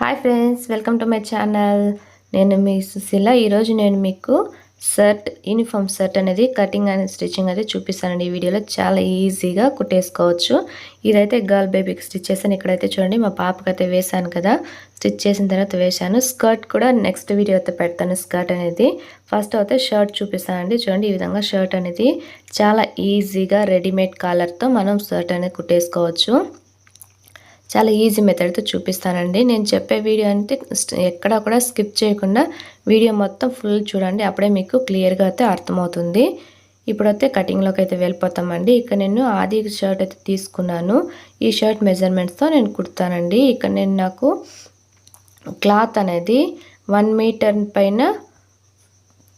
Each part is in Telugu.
Hi friends welcome to my channel నేను మీ సుశీల. ఈరోజు నేను మీకు షర్ట్ యూనిఫామ్ షర్ట్ అనేది కటింగ్ అండ్ స్టిచ్చింగ్ అయితే చూపిస్తానండి. ఈ వీడియోలో చాలా ఈజీగా కుట్టేసుకోవచ్చు. ఇదైతే గర్ల్ బేబీకి స్టిచ్ చేశాను. ఇక్కడైతే చూడండి మా పాపకి అయితే వేశాను కదా. స్టిచ్ చేసిన తర్వాత వేశాను. స్కర్ట్ కూడా నెక్స్ట్ వీడియో అయితే పెడతాను. స్కర్ట్ అనేది ఫస్ట్ అయితే షర్ట్ చూపిస్తానండి. చూడండి ఈ విధంగా షర్ట్ అనేది చాలా ఈజీగా రెడీమేడ్ కాలర్తో మనం షర్ట్ అనేది కుట్టేసుకోవచ్చు. చాలా ఈజీ మెథడ్తో చూపిస్తానండి. నేను చెప్పే వీడియో అంటే ఎక్కడా కూడా స్కిప్ చేయకుండా వీడియో మొత్తం ఫుల్ చూడండి. అప్పుడే మీకు క్లియర్గా అయితే అర్థమవుతుంది. ఇప్పుడైతే కటింగ్లోకి అయితే వెళ్ళిపోతామండి. ఇక్కడ నేను ఆది షర్ట్ అయితే తీసుకున్నాను. ఈ షర్ట్ మెజర్మెంట్స్తో నేను కుడతానండి. ఇక్కడ నేను నాకు క్లాత్ అనేది వన్ మీటర్ పైన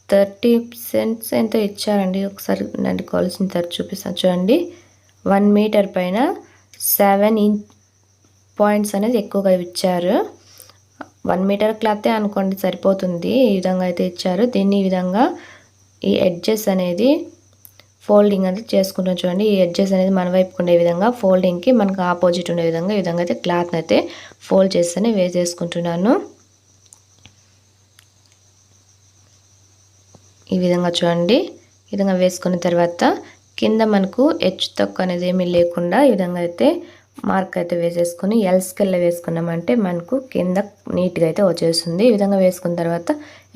థర్టీ సెంట్స్ ఎంతో ఇచ్చారండి. ఒకసారి నన్ను కావాల్సిన తర్వాత చూపిస్తాను. చూడండి. వన్ మీటర్ పైన సెవెన్ ఇంచ్ పాయింట్స్ అనేది ఎక్కువగా ఇచ్చారు. వన్ మీటర్ క్లాతే అనుకోండి సరిపోతుంది. ఈ విధంగా అయితే ఇచ్చారు. దీన్ని ఈ విధంగా ఈ ఎడ్జెస్ అనేది ఫోల్డింగ్ అనేది చేసుకుంటాం చూడండి. ఈ ఎడ్జెస్ అనేది మన వైపు ఉండే విధంగా ఫోల్డింగ్కి మనకు ఆపోజిట్ ఉండే విధంగా ఈ విధంగా అయితే క్లాత్ని అయితే ఫోల్డ్ చేస్తేనే వేసేసుకుంటున్నాను. ఈ విధంగా చూడండి. ఈ విధంగా వేసుకున్న తర్వాత కింద మనకు హెచ్చు తక్కువ అనేది ఏమీ లేకుండా ఈ విధంగా అయితే మార్క్ అయితే వేసేసుకొని స్కెల్ వేసుకున్నామంటే మనకు కింద నీట్గా అయితే వచ్చేస్తుంది. ఈ విధంగా వేసుకున్న తర్వాత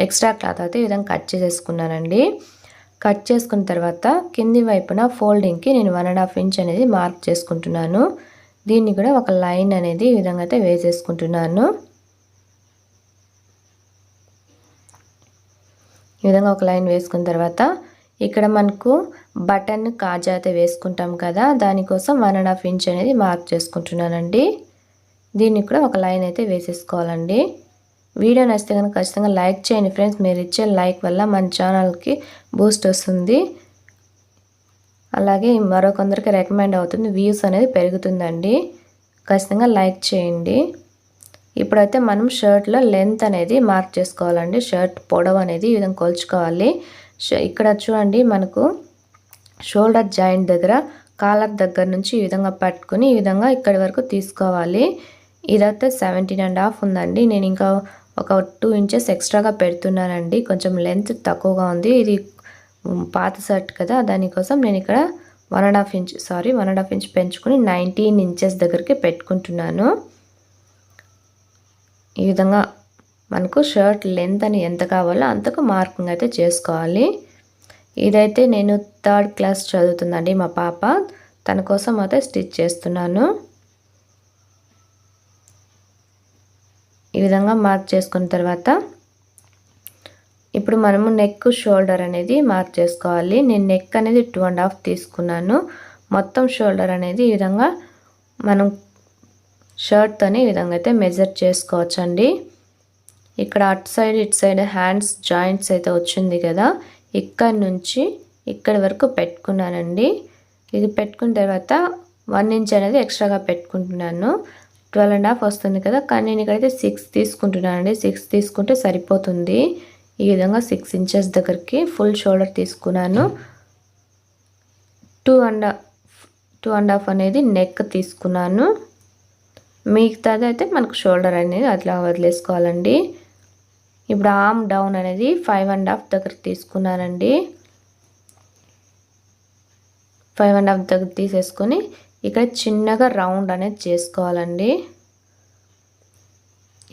ఎక్స్ట్రా క్లాత్ అయితే ఈ విధంగా కట్ చేసేసుకున్నానండి. కట్ చేసుకున్న తర్వాత కింది వైపున ఫోల్డింగ్కి నేను వన్ అండ్ హాఫ్ ఇంచ్ అనేది మార్క్ చేసుకుంటున్నాను. దీన్ని కూడా ఒక లైన్ అనేది ఈ విధంగా అయితే వేసేసుకుంటున్నాను. ఈ విధంగా ఒక లైన్ వేసుకున్న తర్వాత ఇక్కడ మనకు బటన్ కాజా అయితే వేసుకుంటాం కదా దానికోసం వన్ అండ్ హాఫ్ ఇంచ్ అనేది మార్క్ చేసుకుంటున్నానండి. దీన్ని కూడా ఒక లైన్ అయితే వేసేసుకోవాలండి. వీడియో నచ్చితే కనుక ఖచ్చితంగా లైక్ చేయండి ఫ్రెండ్స్. మీరు ఇచ్చే లైక్ వల్ల మన ఛానల్కి బూస్ట్ వస్తుంది. అలాగే మరో కొందరికి రికమెండ్ అవుతుంది వ్యూస్ అనేది పెరుగుతుందండి. ఖచ్చితంగా లైక్ చేయండి. ఇప్పుడైతే మనం షర్ట్లో లెంత్ అనేది మార్క్ చేసుకోవాలండి. షర్ట్ పొడవు అనేది ఈ విధంగా కొలుచుకోవాలి. ఇక్కడ చూడండి మనకు షోల్డర్ జాయింట్ దగ్గర కాలర్ దగ్గర నుంచి ఈ విధంగా పట్టుకుని ఈ విధంగా ఇక్కడి వరకు తీసుకోవాలి. ఇదైతే సెవెంటీన్ అండ్ హాఫ్ ఉందండి. నేను ఇంకా ఒక టూ ఇంచెస్ ఎక్స్ట్రాగా పెడుతున్నానండి. కొంచెం లెంత్ తక్కువగా ఉంది. ఇది పాత షర్ట్ కదా దానికోసం నేను ఇక్కడ one and half inch sorry one and half inch పెంచుకుని నైన్టీన్ ఇంచెస్ దగ్గరికి పెట్టుకుంటున్నాను. ఈ విధంగా మనకు షర్ట్ లెంత్ అని ఎంత కావాలో అంతకు మార్కింగ్ అయితే చేసుకోవాలి. ఇదైతే నేను థర్డ్ క్లాస్ చదువుతుందండి మా పాప. తన కోసం అయితే స్టిచ్ చేస్తున్నాను. ఈ విధంగా మార్క్ చేసుకున్న తర్వాత ఇప్పుడు మనము నెక్ షోల్డర్ అనేది మార్క్ చేసుకోవాలి. నేను నెక్ అనేది టూ అండ్ హాఫ్ తీసుకున్నాను. మొత్తం షోల్డర్ అనేది ఈ విధంగా మనం షర్ట్తోనే ఈ విధంగా అయితే మెజర్ చేసుకోవచ్చండి. ఇక్కడ అటు సైడ్ ఇటు సైడ్ హ్యాండ్స్ జాయింట్స్ అయితే వచ్చింది కదా. ఇక్కడ నుంచి ఇక్కడ వరకు పెట్టుకున్నానండి. ఇది పెట్టుకున్న తర్వాత వన్ ఇంచ్ అనేది ఎక్స్ట్రాగా పెట్టుకుంటున్నాను. ట్వెల్వ్ అండ్ హాఫ్ వస్తుంది కదా. కానీ నేను ఇక్కడైతే సిక్స్ తీసుకుంటున్నానండి. సిక్స్ తీసుకుంటే సరిపోతుంది. ఈ విధంగా సిక్స్ ఇంచెస్ దగ్గరికి ఫుల్ షోల్డర్ తీసుకున్నాను. Two and two and half అనేది నెక్ తీసుకున్నాను. మిగతాది అయితే మనకు షోల్డర్ అనేది అట్లా వదిలేసుకోవాలండి. ఇప్పుడు ఆమ్ డౌన్ అనేది ఫైవ్ అండ్ హాఫ్ దగ్గర తీసుకున్నానండి. ఫైవ్ అండ్ హాఫ్ దగ్గర తీసేసుకొని ఇక్కడ చిన్నగా రౌండ్ అనేది చేసుకోవాలండి.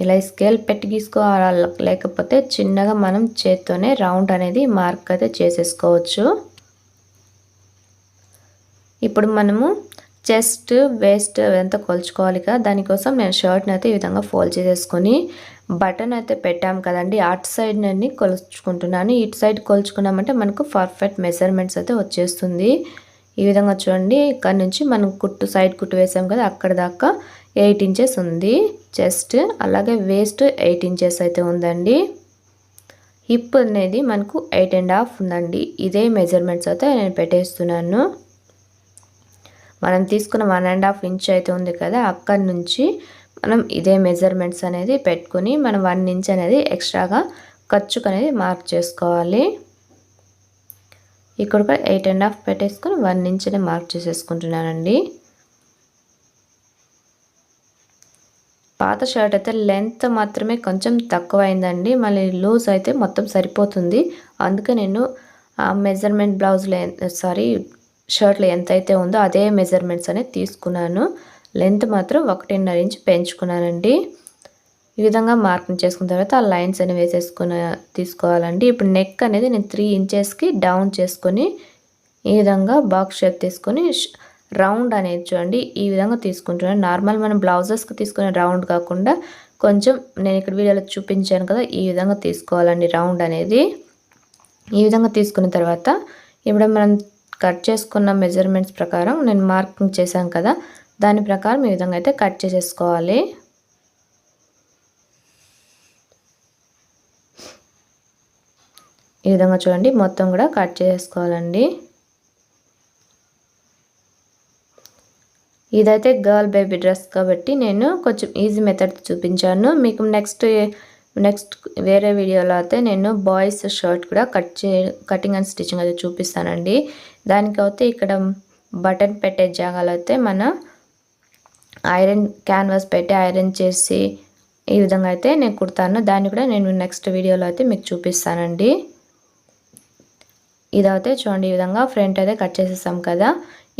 ఇలా స్కేల్ పెట్టి గీసుకోవాలి లేకపోతే చిన్నగా మనం చేత్తోనే రౌండ్ అనేది మార్క్ అయితే చేసేసుకోవచ్చు. ఇప్పుడు మనము చెస్ట్ వేస్ట్ ఎంత కొలుచుకోవాలి కదా. దానికోసం నేను షర్ట్ని అయితే ఈ విధంగా ఫోల్డ్ చేసేసుకొని బటన్ అయితే పెట్టాం కదండి. అటు సైడ్ నేను కొలుచుకుంటున్నాను. ఇటు సైడ్ కొలుచుకున్నామంటే మనకు పర్ఫెక్ట్ మెజర్మెంట్స్ అయితే వచ్చేస్తుంది. ఈ విధంగా చూడండి. ఇక్కడ నుంచి మనం కుట్టు సైడ్ కుట్టు వేసాం కదా. అక్కడ దాకా ఎయిట్ ఇంచెస్ ఉంది. చెస్ట్ అలాగే వేస్ట్ ఎయిట్ ఇంచెస్ అయితే ఉందండి. హిప్ అనేది మనకు ఎయిట్ అండ్ హాఫ్ ఉందండి. ఇదే మెజర్మెంట్స్ అయితే నేను పెట్టేస్తున్నాను. మనం తీసుకున్న వన్ అండ్ హాఫ్ ఇంచ్ అయితే ఉంది కదా అక్కడి నుంచి మనం ఇదే మెజర్మెంట్స్ అనేది పెట్టుకుని మనం వన్ ఇంచ్ అనేది ఎక్స్ట్రాగా ఖర్చుకు అనేది మార్క్ చేసుకోవాలి. ఇక్కడ కూడా ఎయిట్ అండ్ హాఫ్ పెట్టేసుకొని వన్ ఇంచ్ని మార్క్ చేసేసుకుంటున్నానండి. పాత షర్ట్ అయితే లెంత్ మాత్రమే కొంచెం తక్కువ అయిందండి మళ్ళీ లూజ్ అయితే మొత్తం సరిపోతుంది. అందుకే నేను ఆ మెజర్మెంట్ బ్లౌజ్లో సారీ షర్ట్లో ఎంతైతే ఉందో అదే మెజర్మెంట్స్ అనేది తీసుకున్నాను. లెంత్ మాత్రం ఒకటిన్నర ఇంచ్ పెంచుకున్నానండి. ఈ విధంగా మార్కింగ్ చేసుకున్న తర్వాత ఆ లైన్స్ అనేవి వేసేసుకున్న తీసుకోవాలండి. ఇప్పుడు నెక్ అనేది నేను త్రీ ఇంచెస్కి డౌన్ చేసుకొని ఈ విధంగా బాక్స్ షేప్ తీసుకొని రౌండ్ అనేది చూడండి ఈ విధంగా తీసుకుంటున్నాను. నార్మల్ మనం బ్లౌజెస్కి తీసుకునే రౌండ్ కాకుండా కొంచెం నేను ఇక్కడ వీడియోలో చూపించాను కదా ఈ విధంగా తీసుకోవాలండి రౌండ్ అనేది. ఈ విధంగా తీసుకున్న తర్వాత ఇప్పుడు మనం కట్ చేసుకున్న మెజర్మెంట్స్ ప్రకారం నేను మార్కింగ్ చేశాను కదా దాని ప్రకారం ఈ విధంగా అయితే కట్ చేసేసుకోవాలి. ఈ విధంగా చూడండి మొత్తం కూడా కట్ చేసుకోవాలండి. ఇదైతే గర్ల్ బేబీ డ్రెస్ కాబట్టి నేను కొంచెం ఈజీ మెథడ్ చూపించాను. మీకు నెక్స్ట్ నెక్స్ట్ వేరే వీడియోలో అయితే నేను బాయ్స్ షర్ట్ కూడా కట్ చే కటింగ్ అండ్ స్టిచ్చింగ్ అయితే చూపిస్తానండి. దానికైతే ఇక్కడ బటన్ పెట్టే జాగాలో అయితే మన ఐరన్ క్యాన్వాస్ పెట్టి ఐరన్ చేసి ఈ విధంగా అయితే నేను కుడతాను. దాన్ని కూడా నేను నెక్స్ట్ వీడియోలో అయితే మీకు చూపిస్తానండి. ఇదైతే చూడండి ఈ విధంగా ఫ్రంట్ అయితే కట్ చేసేసాం కదా.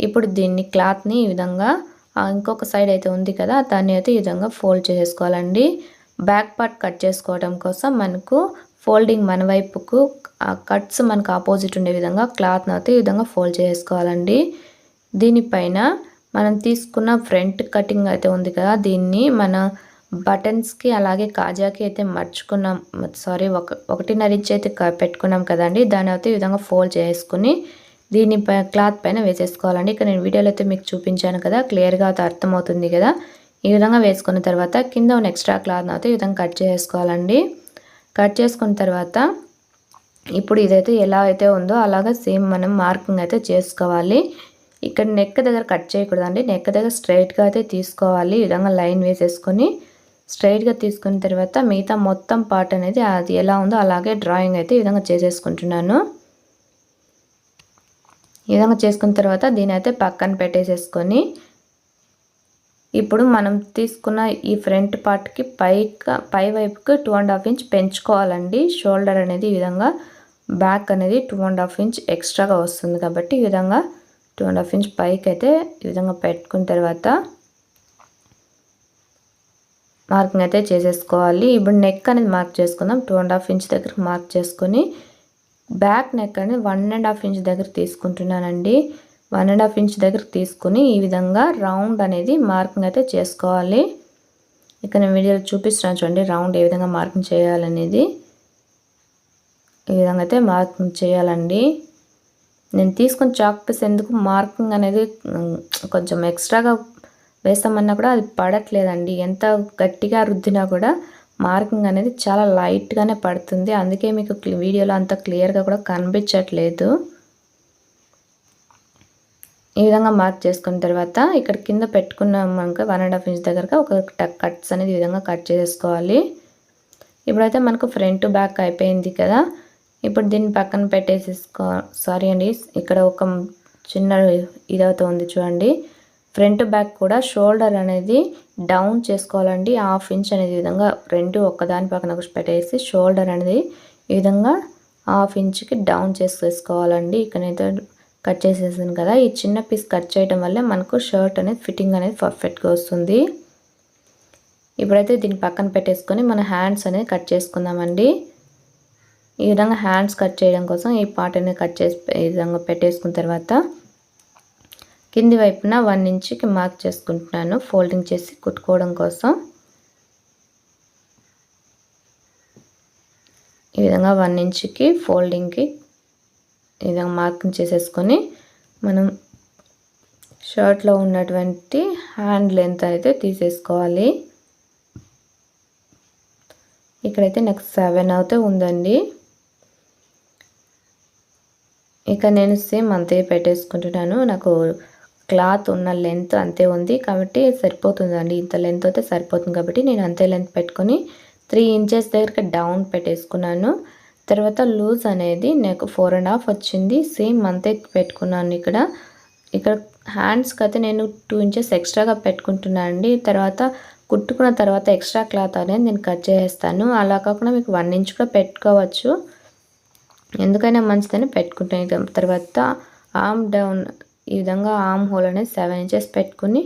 ఇప్పుడు దీన్ని క్లాత్ని ఈ విధంగా ఇంకొక సైడ్ అయితే ఉంది కదా దాన్ని అయితే ఈ విధంగా ఫోల్డ్ చేసేసుకోవాలండి. బ్యాక్ పార్ట్ కట్ చేసుకోవడం కోసం మనకు ఫోల్డింగ్ మన వైపుకు కట్స్ మనకు ఆపోజిట్ ఉండే విధంగా క్లాత్ని అయితే ఈ విధంగా ఫోల్డ్ చేసుకోవాలండి. దీనిపైన మనం తీసుకున్న ఫ్రంట్ కటింగ్ అయితే ఉంది కదా దీన్ని మన బటన్స్కి అలాగే కాజాకి అయితే మర్చుకున్నాం. సారీ ఒక ఒకటిన్నర ఇంచ్ అయితే పెట్టుకున్నాం కదండి. దాని అయితే ఈ విధంగా ఫోల్డ్ చేసుకుని దీని క్లాత్ పైన వేసేసుకోవాలండి. ఇక్కడ నేను వీడియోలో అయితే మీకు చూపించాను కదా క్లియర్గా అయితే అర్థమవుతుంది కదా. ఈ విధంగా వేసుకున్న తర్వాత కింద ఉన్న ఎక్స్ట్రా క్లాత్ అయితే ఈ విధంగా కట్ చేసుకోవాలండి. కట్ చేసుకున్న తర్వాత ఇప్పుడు ఇదైతే ఎలా అయితే ఉందో అలాగా సేమ్ మనం మార్కింగ్ అయితే చేసుకోవాలి. ఇక్కడ నెక్ దగ్గర కట్ చేయకూడదండి. నెక్ దగ్గర స్ట్రైట్గా అయితే తీసుకోవాలి. ఈ విధంగా లైన్ వేసేసుకొని స్ట్రైట్గా తీసుకున్న తర్వాత మిగతా మొత్తం పార్ట్ అనేది అది ఎలా ఉందో అలాగే డ్రాయింగ్ అయితే ఈ విధంగా చేసేసుకుంటున్నాను. ఈ విధంగా చేసుకున్న తర్వాత దీని అయితే పక్కన పెట్టేసేసుకొని ఇప్పుడు మనం తీసుకున్న ఈ ఫ్రంట్ పార్ట్కి పైకి పై వైపుకి టూ అండ్ హాఫ్ ఇంచ్ పెంచుకోవాలండి. షోల్డర్ అనేది ఈ విధంగా బ్యాక్ అనేది టూ అండ్ హాఫ్ ఇంచ్ ఎక్స్ట్రాగా వస్తుంది కాబట్టి ఈ విధంగా టూ అండ్ హాఫ్ ఇంచ్ పైకి అయితే ఈ విధంగా పెట్టుకున్న తర్వాత మార్కింగ్ అయితే చేసేసుకోవాలి. ఇప్పుడు నెక్ అనేది మార్క్ చేసుకుందాం. టూ అండ్ హాఫ్ ఇంచ్ దగ్గర మార్క్ చేసుకొని బ్యాక్ నెక్ అనేది వన్ అండ్ హాఫ్ ఇంచ్ దగ్గర తీసుకుంటున్నానండి. వన్ అండ్ హాఫ్ ఇంచ్ దగ్గర తీసుకుని ఈ విధంగా రౌండ్ అనేది మార్కింగ్ అయితే చేసుకోవాలి. ఇక్కడ నేను వీడియోలో చూపిస్తున్నాను చూడండి రౌండ్ ఏ విధంగా మార్కింగ్ చేయాలనేది. ఈ విధంగా అయితే మార్కింగ్ చేయాలండి. నేను తీసుకుని చాక్ పీస్ ఎందుకు మార్కింగ్ అనేది కొంచెం ఎక్స్ట్రాగా వేస్తామన్నా కూడా అది పడట్లేదండి. ఎంత గట్టిగా రుద్దినా కూడా మార్కింగ్ అనేది చాలా లైట్గానే పడుతుంది. అందుకే మీకు వీడియోలో అంత క్లియర్గా కూడా కనిపించట్లేదు. ఈ విధంగా మార్క్ చేసుకున్న తర్వాత ఇక్కడ కింద పెట్టుకున్నాక మనకు వన్ అండ్ హాఫ్ ఇంచ్ దగ్గరగా ఒక కట్స్ అనేది ఈ విధంగా కట్ చేసుకోవాలి ఇప్పుడైతే మనకు ఫ్రంట్ బ్యాక్ అయిపోయింది కదా. ఇప్పుడు దీన్ని పక్కన పెట్టేసేసుకో సారీ అండి ఇక్కడ ఒక చిన్న ఇదవుతూ ఉంది చూడండి. ఫ్రంట్ బ్యాక్ కూడా షోల్డర్ అనేది డౌన్ చేసుకోవాలండి. హాఫ్ ఇంచ్ అనేది విధంగా రెండు ఒక్కదాని పక్కన పెట్టేసి షోల్డర్ అనేది ఈ విధంగా హాఫ్ ఇంచ్కి డౌన్ చేసేసుకోవాలండి. ఇక్కడైతే కట్ చేసేసాను కదా. ఈ చిన్న పీస్ కట్ చేయడం వల్ల మనకు షర్ట్ అనేది ఫిట్టింగ్ అనేది పర్ఫెక్ట్గా వస్తుంది. ఇప్పుడైతే దీన్ని పక్కన పెట్టేసుకొని మన హ్యాండ్స్ అనేది కట్ చేసుకుందామండి. ఈ విధంగా హ్యాండ్స్ కట్ చేయడం కోసం ఈ పార్ట్ అనేది కట్ చేసి ఈ విధంగా పెట్టేసుకున్న తర్వాత కింది వైపున వన్ ఇంచ్కి మార్క్ చేసుకుంటున్నాను. ఫోల్డింగ్ చేసి కుట్టుకోవడం కోసం. ఈ విధంగా వన్ ఇంచ్కి ఫోల్డింగ్కి విధంగా మార్కింగ్ చేసేసుకొని మనం షర్ట్లో ఉన్నటువంటి హ్యాండ్ లెంత్ అయితే తీసేసుకోవాలి. ఇక్కడైతే నెక్స్ట్ సెవెన్ అయితే ఉందండి. ఇక నేను సేమ్ అంతే పెట్టేసుకుంటున్నాను. నాకు క్లాత్ ఉన్న లెంత్ అంతే ఉంది కాబట్టి సరిపోతుందండి. ఇంత లెంత్ అయితే సరిపోతుంది కాబట్టి నేను అంతే లెంత్ పెట్టుకొని త్రీ ఇంచెస్ దగ్గరికి డౌన్ పెట్టేసుకున్నాను. తర్వాత లూజ్ అనేది నాకు ఫోర్ అండ్ హాఫ్ వచ్చింది. సేమ్ అంతే పెట్టుకున్నాను ఇక్కడ. ఇక్కడ హ్యాండ్స్కి అయితే నేను టూ ఇంచెస్ ఎక్స్ట్రాగా పెట్టుకుంటున్నాను అండి. తర్వాత కుట్టుకున్న తర్వాత ఎక్స్ట్రా క్లాత్ అనేది నేను కట్ చేసేస్తాను. అలా కాకుండా మీకు వన్ ఇంచ్ కూడా పెట్టుకోవచ్చు. ఎందుకైనా మంచిదని పెట్టుకుంటాను తర్వాత ఆమ్ డౌన్ ఈ విధంగా ఆమ్ హోల్ అనేది సెవెన్ ఇంచెస్ పెట్టుకుని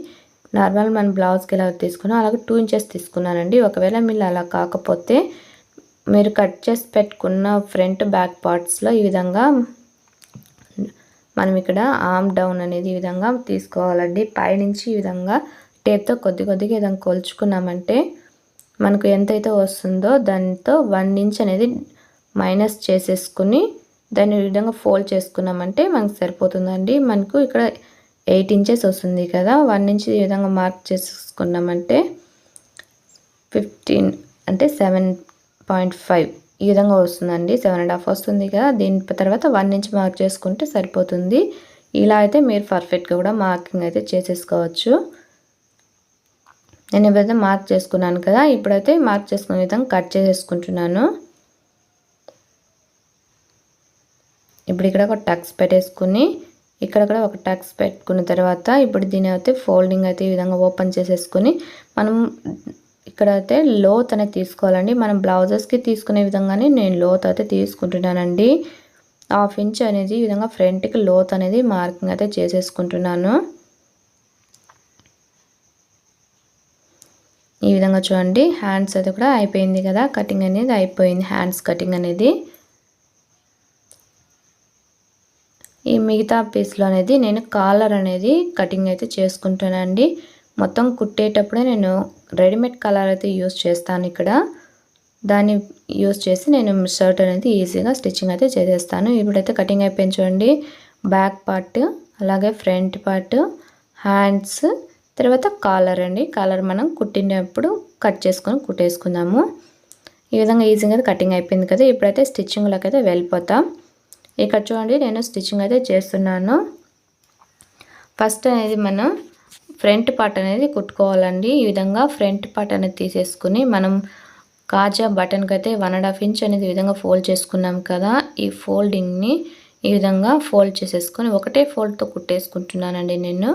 నార్మల్ మన బ్లౌజ్కి ఎలా తీసుకున్నా. అలాగే టూ ఇంచెస్ తీసుకున్నానండి. ఒకవేళ మీరు అలా కాకపోతే మీరు కట్ చేసి పెట్టుకున్న ఫ్రంట్ బ్యాక్ పార్ట్స్లో ఈ విధంగా మనం ఇక్కడ ఆమ్ డౌన్ అనేది ఈ విధంగా తీసుకోవాలండి. పైనుంచి ఈ విధంగా టేప్తో కొద్ది కొద్దిగా ఏదైనా కొలుచుకున్నామంటే మనకు ఎంతైతే వస్తుందో దానితో వన్ ఇంచ్ అనేది మైనస్ చేసేసుకుని దాన్ని ఈ విధంగా ఫోల్డ్ చేసుకున్నామంటే మనకు సరిపోతుందండి. మనకు ఇక్కడ ఎయిట్ ఇంచెస్ వస్తుంది కదా వన్ ఇంచ్ ఈ విధంగా మార్క్ చేసుకున్నామంటే ఫిఫ్టీన్ అంటే సెవెన్ పాయింట్ ఫైవ్ ఈ విధంగా వస్తుందండి. సెవెన్ అండ్ హాఫ్ వస్తుంది కదా. దీని తర్వాత వన్ ఇంచ్ మార్క్ చేసుకుంటే సరిపోతుంది. ఇలా అయితే మీరు పర్ఫెక్ట్గా కూడా మార్కింగ్ అయితే చేసేసుకోవచ్చు. నేను ఎప్పుడైతే మార్క్ చేసుకున్నాను కదా ఇప్పుడైతే మార్క్ చేసుకునే విధంగా కట్ చేసేసుకుంటున్నాను. ఇప్పుడు ఇక్కడ ఒక టక్స్ పెట్టేసుకుని ఇక్కడ కూడా ఒక టక్స్ పెట్టుకున్న తర్వాత ఇప్పుడు దీని అయితే ఫోల్డింగ్ అయితే ఈ విధంగా ఓపెన్ చేసేసుకుని మనం ఇక్కడ అయితే లోత్ అనేది తీసుకోవాలండి. మనం బ్లౌజెస్కి తీసుకునే విధంగానే నేను లోత్ అయితే తీసుకుంటున్నానండి. హాఫ్ ఇంచ్ అనేది ఈ విధంగా ఫ్రంట్కి లోత్ అనేది మార్కింగ్ అయితే చేసేసుకుంటున్నాను. ఈ విధంగా చూడండి హ్యాండ్స్ అయితే కూడా అయిపోయింది కదా. కటింగ్ అనేది అయిపోయింది హ్యాండ్స్ కటింగ్ అనేది. ఈ మిగతా పీస్లో అనేది నేను కాలర్ అనేది కటింగ్ అయితే చేసుకుంటానండి మొత్తం కుట్టేటప్పుడే నేను రెడీమేడ్ కలర్ అయితే యూస్ చేస్తాను ఇక్కడ. దాన్ని యూస్ చేసి నేను షర్ట్ అనేది ఈజీగా స్టిచ్చింగ్ అయితే చేసేస్తాను. ఇప్పుడైతే కటింగ్ అయిపోయింది చూడండి. బ్యాక్ పార్ట్ అలాగే ఫ్రంట్ పార్ట్ హ్యాండ్స్ తర్వాత కాలర్ అండి. కాలర్ మనం కుట్టినప్పుడు కట్ చేసుకొని కుట్టేసుకుందాము. ఈ విధంగా ఈజీగా కటింగ్ అయిపోయింది కదా. ఇప్పుడైతే స్టిచ్చింగ్లోకి అయితే వెళ్ళిపోతాం. ఇక్కడ చూడండి నేను స్టిచ్చింగ్ అయితే చేస్తున్నాను. ఫస్ట్ అనేది మనం ఫ్రంట్ పార్ట్ అనేది కుట్టుకోవాలండి. ఈ విధంగా ఫ్రంట్ పార్ట్ అనేది తీసేసుకుని మనం కాజా బటన్కి అయితే వన్ అండ్ హాఫ్ ఇంచ్ అనేది ఈ విధంగా ఫోల్డ్ చేసుకున్నాం కదా. ఈ ఫోల్డింగ్ని ఈ విధంగా ఫోల్డ్ చేసేసుకొని ఒకటే ఫోల్డ్తో కుట్టేసుకుంటున్నానండి నేను.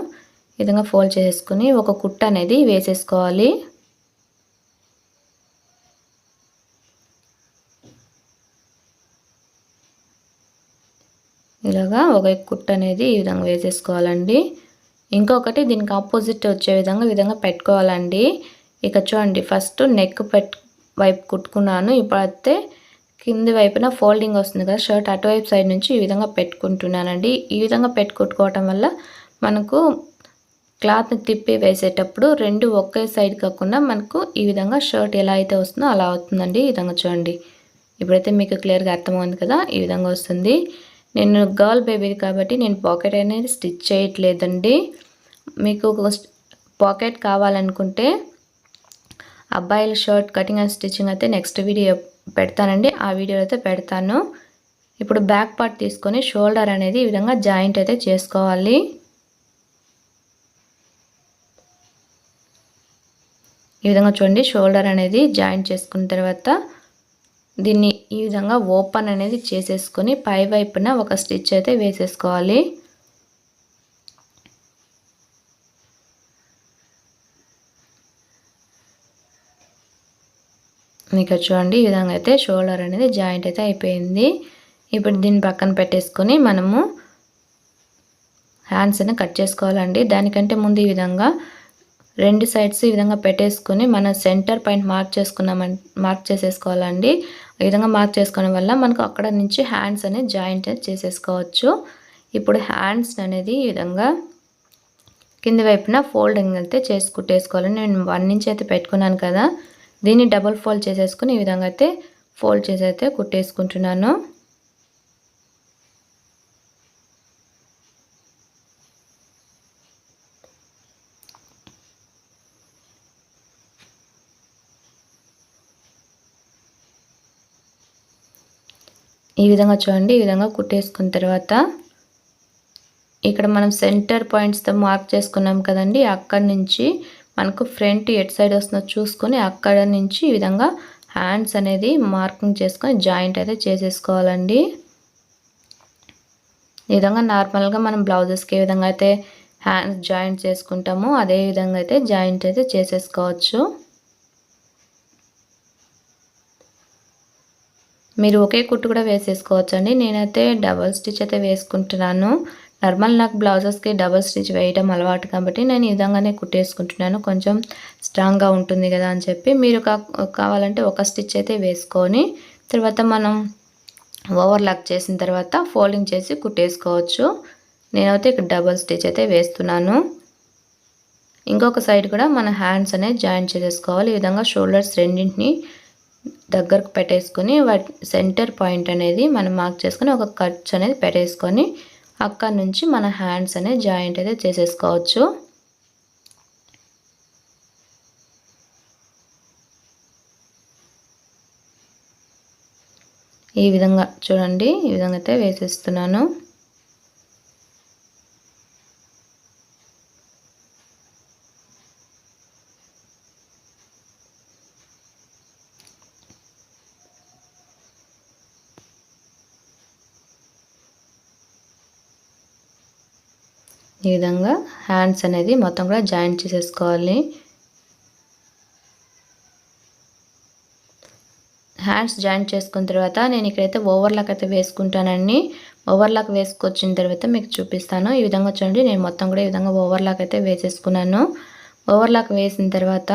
ఈ విధంగా ఫోల్డ్ చేసేసుకుని ఒక కుట్ట అనేది వేసేసుకోవాలి. ఇలాగా ఒక కుట్ట అనేది ఈ విధంగా వేసేసుకోవాలండి. ఇంకొకటి దీనికి ఆపోజిట్ వచ్చే విధంగా విధంగా పెట్టుకోవాలండి. ఇక చూడండి ఫస్ట్ నెక్ పెట్ వైపు కుట్టుకున్నాను. ఇప్పుడైతే కింది వైపున ఫోల్డింగ్ వస్తుంది కదా షర్ట్ అటువైపు సైడ్ నుంచి ఈ విధంగా పెట్టుకుంటున్నానండి. ఈ విధంగా పెట్టుకుట్టుకోవటం వల్ల మనకు క్లాత్ని తిప్పి వేసేటప్పుడు రెండు ఒకే సైడ్ కాకుండా మనకు ఈ విధంగా షర్ట్ ఎలా అయితే వస్తుందో అలా అవుతుందండి. ఈ విధంగా చూడండి. ఇప్పుడైతే మీకు క్లియర్గా అర్థమైంది కదా ఈ విధంగా వస్తుంది. నేను గర్ల్ బేబీది కాబట్టి నేను పాకెట్ అనేది స్టిచ్ చేయట్లేదండి. మీకు పాకెట్ కావాలనుకుంటే అబ్బాయిల షర్ట్ కటింగ్ అండ్ స్టిచ్చింగ్ అయితే నెక్స్ట్ వీడియో పెడతానండి. ఆ వీడియో అయితే పెడతాను. ఇప్పుడు బ్యాక్ పార్ట్ తీసుకొని షోల్డర్ అనేది ఈ విధంగా జాయింట్ అయితే చేసుకోవాలి. ఈ విధంగా చూడండి షోల్డర్ అనేది జాయింట్ చేసుకున్న తర్వాత దీన్ని ఈ విధంగా ఓపెన్ అనేది చేసేసుకొని పై వైపున ఒక స్టిచ్ అయితే వేసేసుకోవాలి. మీకు చూడండి ఈ విధంగా అయితే షోల్డర్ అనేది జాయింట్ అయితే అయిపోయింది. ఇప్పుడు దీన్ని పక్కన పెట్టేసుకొని మనము హ్యాండ్స్ని కట్ చేసుకోవాలండి. దానికంటే ముందు ఈ విధంగా రెండు సైడ్స్ ఈ విధంగా పెట్టేసుకుని మన సెంటర్ పాయింట్ మార్క్ చేసుకున్నామని మార్క్ చేసేసుకోవాలండి. ఈ విధంగా మార్క్ చేసుకోవడం వల్ల మనకు అక్కడ నుంచి హ్యాండ్స్ అనేది జాయింట్ చేసేసుకోవచ్చు. ఇప్పుడు హ్యాండ్స్ అనేది ఈ విధంగా కింది వైపున ఫోల్డింగ్ అయితే చేసి కుట్టేసుకోవాలని నేను వన్ నుంచి అయితే పెట్టుకున్నాను కదా. దీన్ని డబుల్ ఫోల్డ్ చేసేసుకుని ఈ విధంగా అయితే ఫోల్డ్ చేసి అయితే కుట్టేసుకుంటున్నాను. ఈ విధంగా చూడండి ఈ విధంగా కుట్టేసుకున్న తర్వాత ఇక్కడ మనం సెంటర్ పాయింట్స్తో మార్క్ చేసుకున్నాం కదండి అక్కడి నుంచి మనకు ఫ్రంట్ ఎట్ సైడ్ వస్తుందో చూసుకొని అక్కడ నుంచి ఈ విధంగా హ్యాండ్స్ అనేది మార్కింగ్ చేసుకొని జాయింట్ అయితే చేసేసుకోవాలండి. ఈ విధంగా నార్మల్గా మనం బ్లౌజెస్కి ఏ విధంగా అయితే హ్యాండ్స్ జాయింట్ చేసుకుంటామో అదే విధంగా అయితే జాయింట్ అయితే చేసేసుకోవచ్చు. మీరు ఒకే కుట్టు కూడా వేసేసుకోవచ్చు అండి నేనైతే డబల్ స్టిచ్ అయితే వేసుకుంటున్నాను. నార్మల్ నాకు బ్లౌజెస్కి డబల్ స్టిచ్ వేయడం అలవాటు కాబట్టి నేను ఈ విధంగానే కుట్టేసుకుంటున్నాను. కొంచెం స్ట్రాంగ్గా ఉంటుంది కదా అని చెప్పి మీరు కావాలంటే ఒక స్టిచ్ అయితే వేసుకొని తర్వాత మనం ఓవర్లాక్ చేసిన తర్వాత ఫోల్డింగ్ చేసి కుట్టేసుకోవచ్చు. నేనైతే ఇక్కడ డబల్ స్టిచ్ అయితే వేస్తున్నాను. ఇంకొక సైడ్ కూడా మన హ్యాండ్స్ అనేది జాయిన్ చేసేసుకోవాలి. ఈ విధంగా షోల్డర్స్ రెండింటిని దగ్గరకు పెట్టేసుకొని వాటి సెంటర్ పాయింట్ అనేది మనం మార్క్ చేసుకొని ఒక కట్స్ అనేది పెట్టేసుకొని అక్కడ నుంచి మన హ్యాండ్స్ అనేది జాయింట్ అయితే చేసేసుకోవచ్చు. ఈ విధంగా చూడండి ఈ విధంగా అయితే వేసేస్తున్నాను. ఈ విధంగా హ్యాండ్స్ అనేది మొత్తం కూడా జాయింట్ చేసేసుకోవాలి. హ్యాండ్స్ జాయింట్ చేసుకున్న తర్వాత నేను ఇక్కడైతే ఓవర్లాక్ అయితే వేసుకుంటానండి. ఓవర్లాక్ వేసుకొచ్చిన తర్వాత మీకు చూపిస్తాను. ఈ విధంగా చూడండి నేను మొత్తం కూడా ఈ విధంగా ఓవర్లాక్ అయితే వేసేసుకున్నాను. ఓవర్లాక్ వేసిన తర్వాత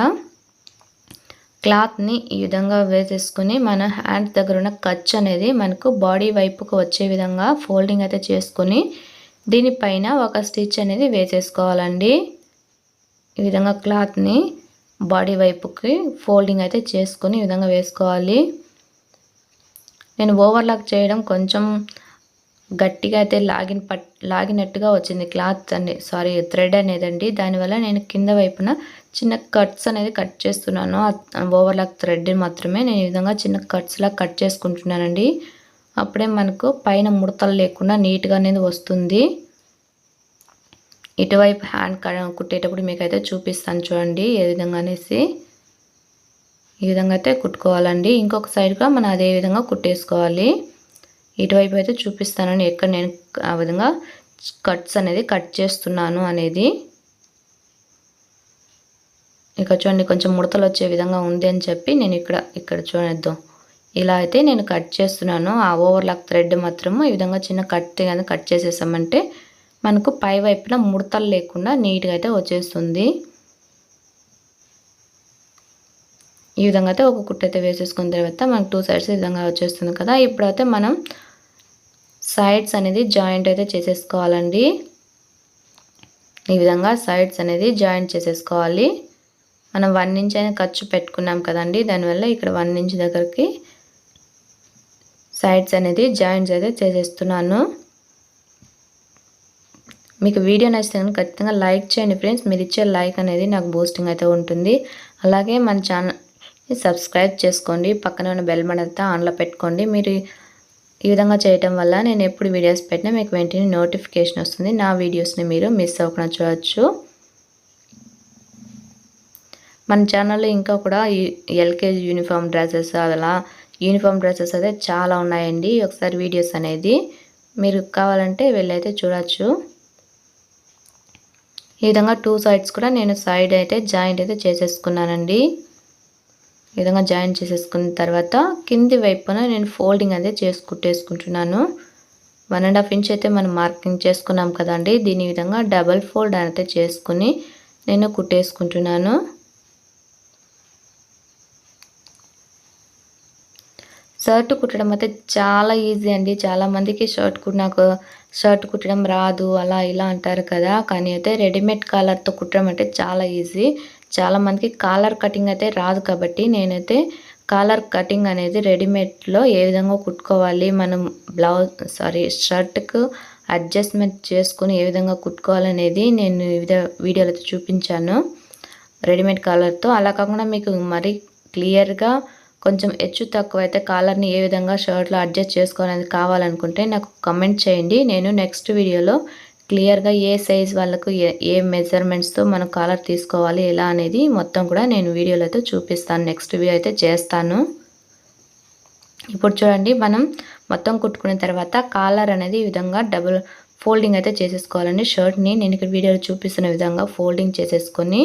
క్లాత్ని ఈ విధంగా వేసేసుకుని మన హ్యాండ్స్ దగ్గర ఉన్న కచ్ అనేది మనకు బాడీ వైపుకు వచ్చే విధంగా ఫోల్డింగ్ అయితే చేసుకొని దీనిపైన ఒక స్టిచ్ అనేది వేసేసుకోవాలండి. ఈ విధంగా క్లాత్ని బాడీ వైపుకి ఫోల్డింగ్ అయితే చేసుకొని ఈ విధంగా వేసుకోవాలి. నేను ఓవర్లాక్ చేయడం కొంచెం గట్టిగా అయితే లాగిన పట్ లాగినట్టుగా వచ్చింది క్లాత్ అండి. సారీ థ్రెడ్ అనేదండి. దానివల్ల నేను కింద వైపున చిన్న కట్స్ అనేది కట్ చేస్తున్నాను. ఓవర్లాక్ థ్రెడ్ మాత్రమే నేను ఈ విధంగా చిన్న కట్స్లా కట్ చేసుకుంటున్నానండి. అప్పుడే మనకు పైన ముడతలు లేకుండా నీట్గా అనేది వస్తుంది. ఇటువైపు హ్యాండ్ కుట్టేటప్పుడు మీకైతే చూపిస్తాను చూడండి ఏ విధంగా అనేసి ఈ విధంగా అయితే కుట్టుకోవాలండి. ఇంకొక సైడ్గా మనం అదే విధంగా కుట్టేసుకోవాలి. ఇటువైపు అయితే చూపిస్తానని ఎక్కడ నేను ఆ విధంగా కట్స్ అనేది కట్ చేస్తున్నాను అనేది. ఇక చూడండి కొంచెం ముడతలు వచ్చే విధంగా ఉంది అని చెప్పి నేను ఇక్కడ ఇక్కడ చూడద్దాం ఇలా అయితే నేను కట్ చేస్తున్నాను. ఆ ఓవర్లాక్ థ్రెడ్ మాత్రము ఈ విధంగా చిన్న కట్ కానీ కట్ చేసేసామంటే మనకు పై వైపున ముడతలు లేకుండా నీట్గా అయితే వచ్చేస్తుంది. ఈ విధంగా అయితే ఒక కుట్ట అయితే వేసేసుకున్న తర్వాత మనకు టూ సైడ్స్ ఈ విధంగా వచ్చేస్తుంది కదా. ఇప్పుడైతే మనం సైడ్స్ అనేది జాయింట్ అయితే చేసేసుకోవాలండి. ఈ విధంగా సైడ్స్ అనేది జాయింట్ చేసేసుకోవాలి. మనం వన్ ఇంచ్ అయినా ఖర్చు పెట్టుకున్నాం కదండి. దానివల్ల ఇక్కడ వన్ ఇంచ్ దగ్గరికి సైడ్స్ అనేది జాయింట్స్ అయితే చేసేస్తున్నాను. మీకు వీడియో నచ్చితే ఖచ్చితంగా లైక్ చేయండి ఫ్రెండ్స్. మీరు ఇచ్చే లైక్ అనేది నాకు బూస్టింగ్ అయితే ఉంటుంది. అలాగే మన ఛానల్ని సబ్స్క్రైబ్ చేసుకోండి. పక్కన ఉన్న బెల్ అయితే ఆన్లో పెట్టుకోండి. మీరు ఈ విధంగా చేయటం వల్ల నేను ఎప్పుడు వీడియోస్ పెట్టినా మీకు వెంటనే నోటిఫికేషన్ వస్తుంది. నా వీడియోస్ని మీరు మిస్ అవ్వకుండా చూడవచ్చు మన ఛానల్లో ఇంకా కూడా ఎల్కేజీ యూనిఫామ్ డ్రెస్సెస్ అలా యూనిఫామ్ డ్రెస్సెస్ అయితే చాలా ఉన్నాయండి. ఒకసారి వీడియోస్ అనేది మీరు కావాలంటే వెళ్ళైతే చూడవచ్చు ఈ విధంగా టూ సైడ్స్ కూడా నేను సైడ్ అయితే జాయింట్ అయితే చేసేసుకున్నానండి. ఈ విధంగా జాయింట్ చేసేసుకున్న తర్వాత కింది వైపున నేను ఫోల్డింగ్ అయితే చేసుకుంటేసుకుంటున్నాను వన్ అండ్ హాఫ్ ఇంచ్ అయితే మనం మార్కింగ్ చేసుకున్నాం కదండి. దీని విధంగా డబల్ ఫోల్డ్ అయితే చేసుకుని నేను కుట్టేసుకుంటున్నాను. షర్ట్ కుట్టడం అయితే చాలా ఈజీ అండి. చాలామందికి షర్ట్ కుట్ నాకు షర్ట్ కుట్టడం రాదు అలా ఇలా అంటారు కదా. కానీ అయితే రెడీమేడ్ కాలర్తో కుట్టడం అంటే చాలా ఈజీ. చాలామందికి కాలర్ కటింగ్ అయితే రాదు కాబట్టి నేనైతే కాలర్ కటింగ్ అనేది రెడీమేడ్లో ఏ విధంగా కుట్టుకోవాలి మనం బ్లౌజ్ సారీ షర్ట్కు అడ్జస్ట్మెంట్ చేసుకుని ఏ విధంగా కుట్టుకోవాలనేది నేను వివిధ వీడియోలతో చూపించాను. రెడీమేడ్ కాలర్తో అలా కాకుండా మీకు మరీ క్లియర్గా కొంచెం హెచ్చు తక్కువ అయితే కాలర్ని ఏ విధంగా షర్ట్లో అడ్జస్ట్ చేసుకోవాలని కావాలనుకుంటే నాకు కమెంట్ చేయండి. నేను నెక్స్ట్ వీడియోలో క్లియర్గా ఏ సైజ్ వాళ్ళకు ఏ ఏ మెజర్మెంట్స్తో మనం కాలర్ తీసుకోవాలి ఎలా అనేది మొత్తం కూడా నేను వీడియోలో అయితే చూపిస్తాను. నెక్స్ట్ వీడియో అయితే చేస్తాను. ఇప్పుడు చూడండి మనం మొత్తం కుట్టుకున్న తర్వాత కాలర్ అనేది ఈ విధంగా డబుల్ ఫోల్డింగ్ అయితే చేసేసుకోవాలండి. షర్ట్ని నేను ఇక్కడ వీడియోలో చూపిస్తున్న విధంగా ఫోల్డింగ్ చేసేసుకొని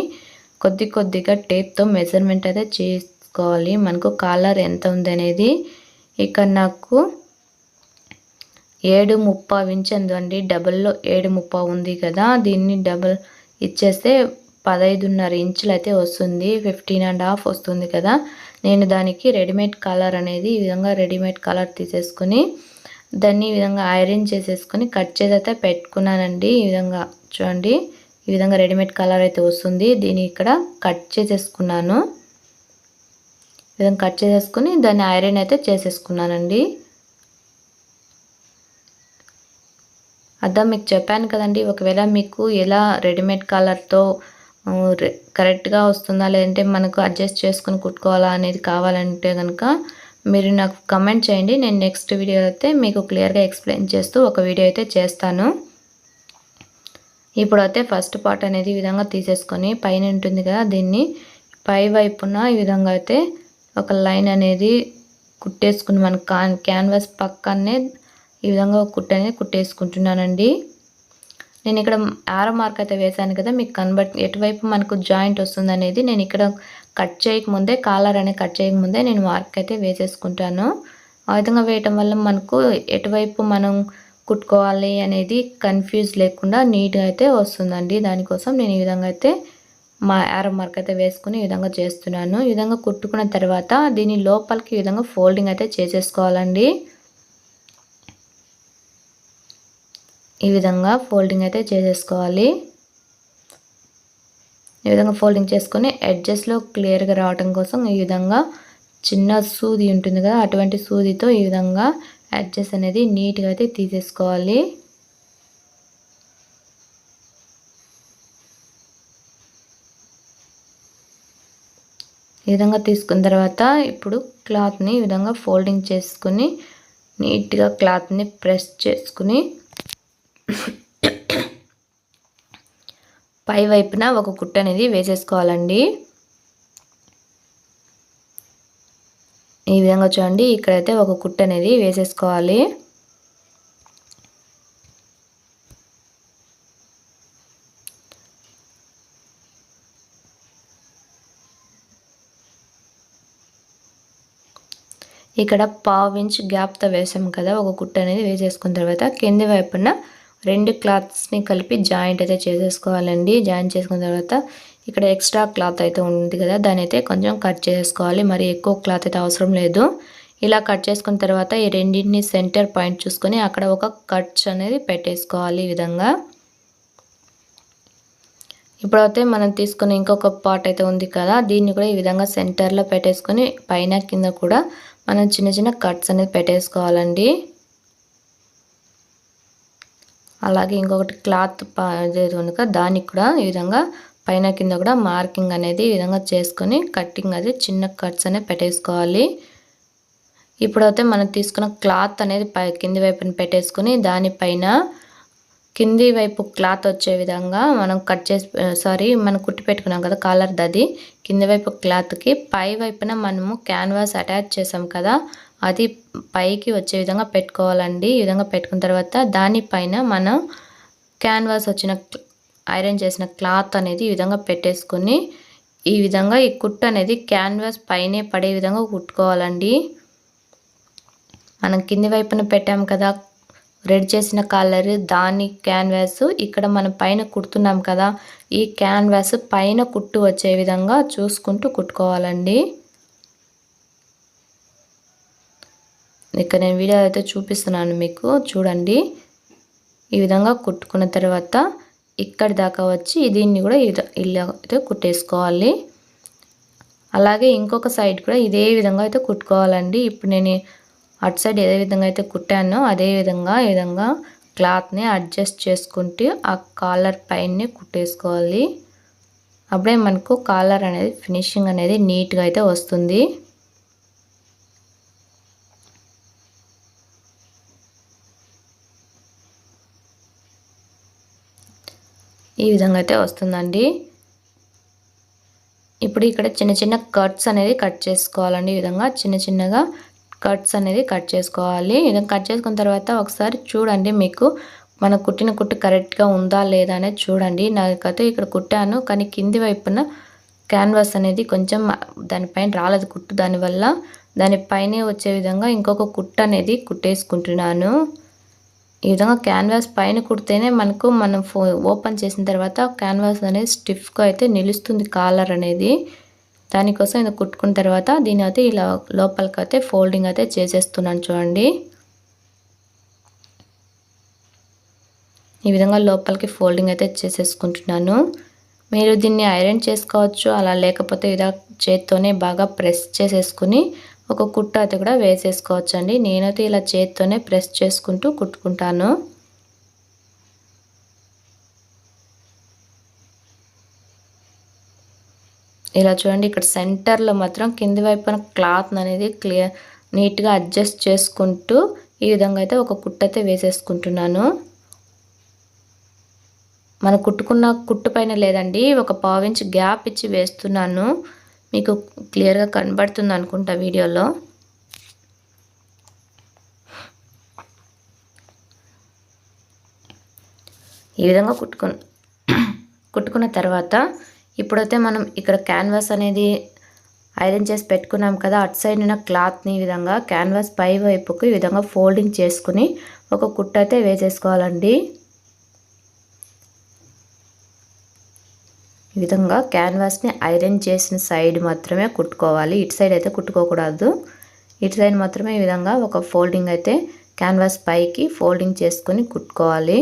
కొద్ది కొద్దిగా టేప్తో మెజర్మెంట్ అయితే చేసుకోవాలి మనకు కాలర్ ఎంత ఉంది అనేది ఇక్కడ నాకు ఏడు ముప్పై ఇంచు అండి డబల్లో ఏడు ముప్పై ఉంది కదా. దీన్ని డబల్ ఇచ్చేస్తే పదైదున్నర ఇంచులు అయితే వస్తుంది. ఫిఫ్టీన్ అండ్ హాఫ్ వస్తుంది కదా. నేను దానికి రెడీమేడ్ కలర్ అనేది ఈ విధంగా రెడీమేడ్ కలర్ తీసేసుకుని దాన్ని ఈ విధంగా ఐరన్ చేసేసుకొని కట్ చేసి అయితే పెట్టుకున్నానండి. ఈ విధంగా చూడండి. ఈ విధంగా రెడీమేడ్ కలర్ అయితే వస్తుంది. దీన్ని ఇక్కడ కట్ చేసేసుకున్నాను. విధంగా కట్ చేసేసుకుని దాన్ని ఐరన్ అయితే చేసేసుకున్నానండి. అర్థం మీకు చెప్పాను కదండి ఒకవేళ మీకు ఎలా రెడీమేడ్ కలర్తో కరెక్ట్గా వస్తుందా లేదంటే మనకు అడ్జస్ట్ చేసుకుని కుట్టుకోవాలా అనేది కావాలంటే కనుక మీరు నాకు కమెంట్ చేయండి. నేను నెక్స్ట్ వీడియో అయితే మీకు క్లియర్గా ఎక్స్ప్లెయిన్ చేస్తూ ఒక వీడియో అయితే చేస్తాను. ఇప్పుడైతే ఫస్ట్ పార్ట్ అనేది ఈ విధంగా తీసేసుకొని పైన ఉంటుంది కదా దీన్ని. పై వైపున ఈ విధంగా అయితే ఒక లైన్ అనేది కుట్టేసుకుని మన క్యాన్వాస్ పక్కనే ఈ విధంగా ఒక కుట్ట అనేది కుట్టేసుకుంటున్నానండి. నేను ఇక్కడ ఆరో మార్క్ అయితే వేశాను కదా మీకు కన్వర్ట్ ఎటువైపు మనకు జాయింట్ వస్తుంది అనేది నేను ఇక్కడ కట్ చేయకముందే కాలర్ అనేది కట్ చేయకముందే నేను మార్క్ అయితే వేసేసుకుంటాను. ఆ విధంగా వేయటం వల్ల మనకు ఎటువైపు మనం కుట్టుకోవాలి అనేది కన్ఫ్యూజ్ లేకుండా నీట్గా అయితే వస్తుందండి. దానికోసం నేను ఈ విధంగా అయితే మా యారో మార్క్ అయితే వేసుకుని ఈ విధంగా చేస్తున్నాను. ఈ విధంగా కుట్టుకున్న తర్వాత దీని లోపలికి ఈ విధంగా ఫోల్డింగ్ అయితే చేసేసుకోవాలండి. ఈ విధంగా ఫోల్డింగ్ అయితే చేసేసుకోవాలి. ఈ విధంగా ఫోల్డింగ్ చేసుకొని ఎడ్జెస్లో క్లియర్గా రావడం కోసం ఈ విధంగా చిన్న సూది ఉంటుంది కదా అటువంటి సూదితో ఈ విధంగా అడ్జస్ట్ అనేది నీట్గా అయితే తీసేసుకోవాలి. ఈ విధంగా తీసుకున్న తర్వాత ఇప్పుడు క్లాత్ని ఈ విధంగా ఫోల్డింగ్ చేసుకుని నీట్గా క్లాత్ని ప్రెస్ చేసుకుని పై వైపున ఒక కుట్ట అనేది వేసేసుకోవాలండి. ఈ విధంగా చూడండి ఇక్కడైతే ఒక కుట్ట అనేది వేసేసుకోవాలి. ఇక్కడ పావు ఇంచ్ గ్యాప్తో వేసాం కదా ఒక కుట్ట అనేది వేసేసుకున్న తర్వాత కింది వైపున రెండు క్లాత్స్ని కలిపి జాయింట్ అయితే చేసేసుకోవాలండి. జాయింట్ చేసుకున్న తర్వాత ఇక్కడ ఎక్స్ట్రా క్లాత్ అయితే ఉంది కదా దాని అయితే కొంచెం కట్ చేసుకోవాలి మరి ఎక్కువ క్లాత్ అయితే అవసరం లేదు. ఇలా కట్ చేసుకున్న తర్వాత ఈ రెండింటిని సెంటర్ పాయింట్ చూసుకొని అక్కడ ఒక కట్స్ అనేది పెట్టేసుకోవాలి ఈ విధంగా. ఇప్పుడైతే మనం తీసుకునే ఇంకొక పార్ట్ అయితే ఉంది కదా దీన్ని కూడా ఈ విధంగా సెంటర్లో పెట్టేసుకొని పైన కింద కూడా మనం చిన్న చిన్న కట్స్ అనేది పెట్టేసుకోవాలండి. అలాగే ఇంకొకటి క్లాత్ కనుక దానికి కూడా ఈ విధంగా పైన కింద కూడా మార్కింగ్ అనేది ఈ విధంగా చేసుకొని కట్టింగ్ అది చిన్న కట్స్ అనేది పెట్టేసుకోవాలి. ఇప్పుడైతే మనం తీసుకున్న క్లాత్ అనేది పై కింది వైపున పెట్టేసుకొని దానిపైన కింది వైపు క్లాత్ వచ్చే విధంగా మనం కట్ చేసి సారీ మనం కుట్టి పెట్టుకున్నాం కదా కాలర్ దది కింది వైపు క్లాత్కి పై వైపున మనము క్యాన్వాస్ అటాచ్ చేసాం కదా అది పైకి వచ్చే విధంగా పెట్టుకోవాలండి. ఈ విధంగా పెట్టుకున్న తర్వాత దానిపైన మనం క్యాన్వాస్ వచ్చిన ఐరన్ చేసిన క్లాత్ అనేది ఈ విధంగా పెట్టేసుకొని ఈ విధంగా ఈ కుట్టు అనేది క్యాన్వాస్ పైనే పడే విధంగా కుట్టుకోవాలండి. మనం కింది వైపున పెట్టాం కదా రెడ్ చేసిన కలర్ దాని క్యాన్వాస్ ఇక్కడ మనం పైన కుడుతున్నాం కదా. ఈ క్యాన్వాస్ పైన కుట్టు వచ్చే విధంగా చూసుకుంటూ కుట్టుకోవాలండి. ఇక్కడ నేను వీడియో అయితే చూపిస్తున్నాను మీకు చూడండి. ఈ విధంగా కుట్టుకున్న తర్వాత ఇక్కడి దాకా వచ్చి దీన్ని కూడా ఇలా అయితే కుట్టేసుకోవాలి. అలాగే ఇంకొక సైడ్ కూడా ఇదే విధంగా అయితే కుట్టుకోవాలండి. ఇప్పుడు నేను అటు సైడ్ ఏ విధంగా అయితే కుట్టానో అదే విధంగా ఈ విధంగా క్లాత్ని అడ్జస్ట్ చేసుకుంటూ ఆ కాలర్ పైన కుట్టేసుకోవాలి. అప్పుడే మనకు కాలర్ అనేది ఫినిషింగ్ అనేది నీట్గా అయితే వస్తుంది. ఈ విధంగా అయితే వస్తుందండి. ఇప్పుడు ఇక్కడ చిన్న చిన్న కట్స్ అనేది కట్ చేసుకోవాలండి. ఈ విధంగా చిన్న చిన్నగా కట్స్ అనేది కట్ చేసుకోవాలి. విధంగా కట్ చేసుకున్న తర్వాత ఒకసారి చూడండి మీకు మన కుట్టిన కుట్టు కరెక్ట్గా ఉందా లేదా అనేది చూడండి. నాకైతే ఇక్కడ కుట్టాను కానీ కింది వైపున క్యాన్వాస్ అనేది కొంచెం దానిపైన రాలేదు కుట్టు. దానివల్ల దానిపైనే వచ్చే విధంగా ఇంకొక కుట్టు అనేది కుట్టేసుకుంటున్నాను. ఈ విధంగా క్యాన్వాస్ పైన కుడితేనే మనకు మనం ఓపెన్ చేసిన తర్వాత క్యాన్వాస్ అనేది స్టిఫ్గా అయితే నిలుస్తుంది కాలర్ అనేది. దానికోసం ఇది కుట్టుకున్న తర్వాత దీని అయితే ఇలా లోపలికి అయితే ఫోల్డింగ్ అయితే చేసేస్తున్నాను చూడండి. ఈ విధంగా లోపలికి ఫోల్డింగ్ అయితే చేసేసుకుంటున్నాను. మీరు దీన్ని ఐరన్ చేసుకోవచ్చు అలా లేకపోతే ఇలా చేత్తోనే బాగా ప్రెస్ చేసేసుకుని ఒక కుట్ట అయితే కూడా వేసేసుకోవచ్చు అండి నేనైతే ఇలా చేత్తోనే ప్రెస్ చేసుకుంటూ కుట్టుకుంటాను. ఇలా చూడండి ఇక్కడ సెంటర్లో మాత్రం కింది వైపున క్లాత్ అనేది క్లియర్ నీట్గా అడ్జస్ట్ చేసుకుంటూ ఈ విధంగా అయితే ఒక కుట్ట అయితే వేసేసుకుంటున్నాను. మన కుట్టుకున్న కుట్టు పైన లేదండి ఒక పావించి గ్యాప్ ఇచ్చి వేస్తున్నాను. మీకు క్లియర్గా కనబడుతుంది అనుకుంటా వీడియోలో. ఈ విధంగా కుట్టుకు కుట్టుకున్న తర్వాత ఇప్పుడైతే మనం ఇక్కడ క్యాన్వాస్ అనేది ఐరన్ చేసి పెట్టుకున్నాం కదా అటు సైడ్ ఉన్న క్లాత్ని ఈ విధంగా క్యాన్వాస్ పై వైపుకు ఈ విధంగా ఫోల్డింగ్ చేసుకుని ఒక కుట్ట అయితే వేసేసుకోవాలండి. ఈ విధంగా క్యాన్వాస్ని ఐరన్ చేసిన సైడ్ మాత్రమే కుట్టుకోవాలి. ఇటు సైడ్ అయితే కుట్టుకోకూడదు. ఇటు సైడ్ మాత్రమే ఈ విధంగా ఒక ఫోల్డింగ్ అయితే క్యాన్వాస్ పైకి ఫోల్డింగ్ చేసుకొని కుట్టుకోవాలి.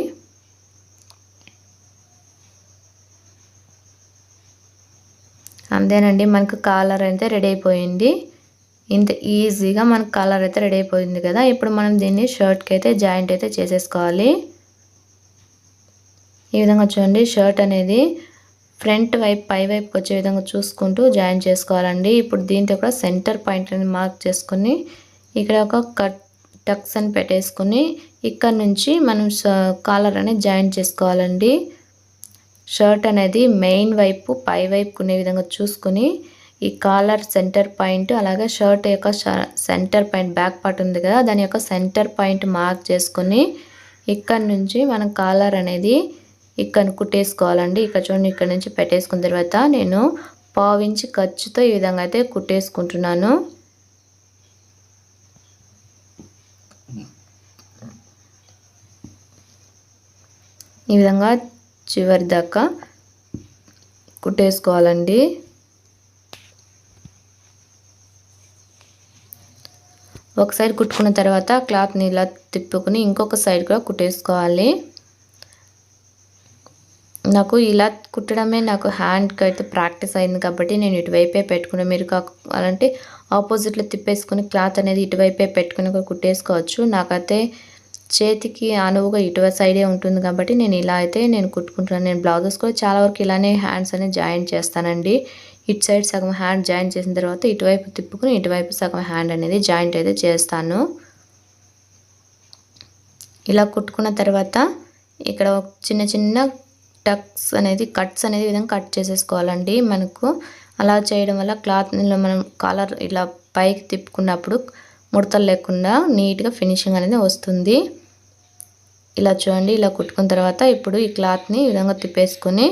అంతేనండి మనకు కాలర్ అయితే రెడీ అయిపోయింది. ఇంత ఈజీగా మనకు కాలర్ అయితే రెడీ అయిపోయింది కదా. ఇప్పుడు మనం దీన్ని షర్ట్కి అయితే జాయింట్ అయితే చేసేసుకోవాలి. ఈ విధంగా చూడండి షర్ట్ అనేది ఫ్రంట్ వైపు పై వైపుకి వచ్చే విధంగా చూసుకుంటూ జాయిన్ చేసుకోవాలండి. ఇప్పుడు దీంతో కూడా సెంటర్ పాయింట్ అనేది మార్క్ చేసుకుని ఇక్కడ ఒక కట్ టక్స్ అని పెట్టేసుకుని ఇక్కడ నుంచి మనం కాలర్ అనేది జాయిన్ చేసుకోవాలండి. షర్ట్ అనేది మెయిన్ వైపు పై వైపు కొనే విధంగా చూసుకుని ఈ కాలర్ సెంటర్ పాయింట్ అలాగే షర్ట్ యొక్క సెంటర్ పాయింట్ బ్యాక్ పార్ట్ ఉంది కదా దాని యొక్క సెంటర్ పాయింట్ మార్క్ చేసుకుని ఇక్కడ నుంచి మనం కాలర్ అనేది ఇక్కడ కుట్టేసుకోవాలండి. ఇక్కడ చూడండి ఇక్కడ నుంచి పెట్టేసుకున్న తర్వాత నేను పావించి ఖర్చుతో ఈ విధంగా అయితే కుట్టేసుకుంటున్నాను. ఈ విధంగా చివరి దాకా కుట్టేసుకోవాలండి. ఒక సైడ్ కుట్టుకున్న తర్వాత క్లాత్ని ఇలా తిప్పుకుని ఇంకొక సైడ్ కూడా కుట్టేసుకోవాలి. నాకు ఇలా కుట్టడమే నాకు హ్యాండ్కి అయితే ప్రాక్టీస్ అయింది కాబట్టి నేను ఇటువైపే పెట్టుకుని మీరు కావాలంటే ఆపోజిట్లో తిప్పేసుకుని క్లాత్ అనేది ఇటువైపే పెట్టుకుని కుట్టేసుకోవచ్చు. నాకైతే చేతికి అనువుగా ఇటువ సైడే ఉంటుంది కాబట్టి నేను ఇలా అయితే నేను కుట్టుకుంటున్నాను. నేను బ్లౌజెస్ కూడా చాలా వరకు ఇలానే హ్యాండ్స్ అనేది జాయిన్ చేస్తానండి. ఇటు సైడ్ సగం హ్యాండ్ జాయిన్ చేసిన తర్వాత ఇటువైపు తిప్పుకుని ఇటువైపు సగం హ్యాండ్ అనేది జాయింట్ అయితే చేస్తాను. ఇలా కుట్టుకున్న తర్వాత ఇక్కడ చిన్న చిన్న టక్స్ అనేది కట్స్ అనేది విధంగా కట్ చేసేసుకోవాలండి మనకు. అలా చేయడం వల్ల క్లాత్ మనం కలర్ ఇలా పైకి తిప్పుకున్నప్పుడు ముడతలు లేకుండా నీట్గా ఫినిషింగ్ అనేది వస్తుంది. ఇలా చూడండి ఇలా కుట్టుకున్న తర్వాత ఇప్పుడు ఈ క్లాత్ని ఈ విధంగా తిప్పేసుకొని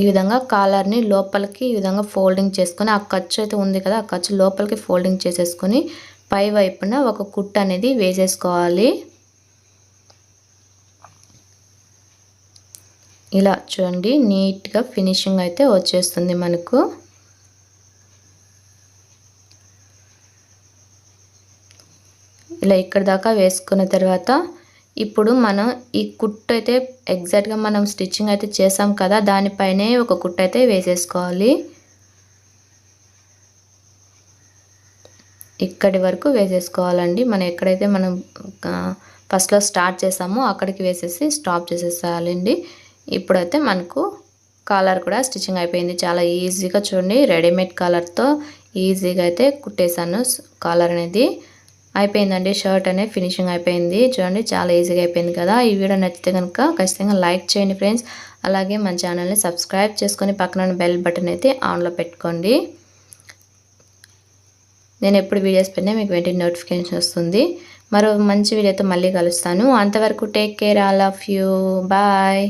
ఈ విధంగా కాలర్ని లోపలికి ఈ విధంగా ఫోల్డింగ్ చేసుకొని ఆ ఖర్చు అయితే ఉంది కదా ఆ ఖర్చు లోపలికి ఫోల్డింగ్ చేసేసుకొని పై వైపున ఒక కుట్ట అనేది వేసేసుకోవాలి. ఇలా చూడండి నీట్గా ఫినిషింగ్ అయితే వచ్చేస్తుంది మనకు. ఇలా ఇక్కడ దాకా వేసుకున్న తర్వాత ఇప్పుడు మనం ఈ కుట్టు అయితే ఎగ్జాక్ట్గా మనం స్టిచ్చింగ్ అయితే చేసాం కదా దానిపైనే ఒక కుట్టు అయితే వేసేసుకోవాలి. ఇక్కడి వరకు వేసేసుకోవాలండి. మనం ఎక్కడైతే మనం ఫస్ట్లో స్టార్ట్ చేసామో అక్కడికి వేసేసి స్టాప్ చేసేసేయాలండి. ఇప్పుడైతే మనకు కాలర్ కూడా స్టిచ్చింగ్ అయిపోయింది. చాలా ఈజీగా చూడండి. రెడీమేడ్ కాలర్తో ఈజీగా అయితే కుట్టేశాను కాలర్ అనేది. అయిపోయిందండి షర్ట్ అనేది ఫినిషింగ్ అయిపోయింది. చూడండి చాలా ఈజీగా అయిపోయింది కదా. ఈ వీడియో నచ్చితే కనుక ఖచ్చితంగా లైక్ చేయండి ఫ్రెండ్స్. అలాగే మన ఛానల్ని సబ్స్క్రైబ్ చేసుకొని పక్కన బెల్ బటన్ అయితే ఆన్లో పెట్టుకోండి. నేను ఎప్పుడు వీడియోస్ పెట్టినా మీకు వెంటనే నోటిఫికేషన్ వస్తుంది. మరో మంచి వీడియోతో మళ్ళీ కలుస్తాను. అంతవరకు take care all of you. Bye.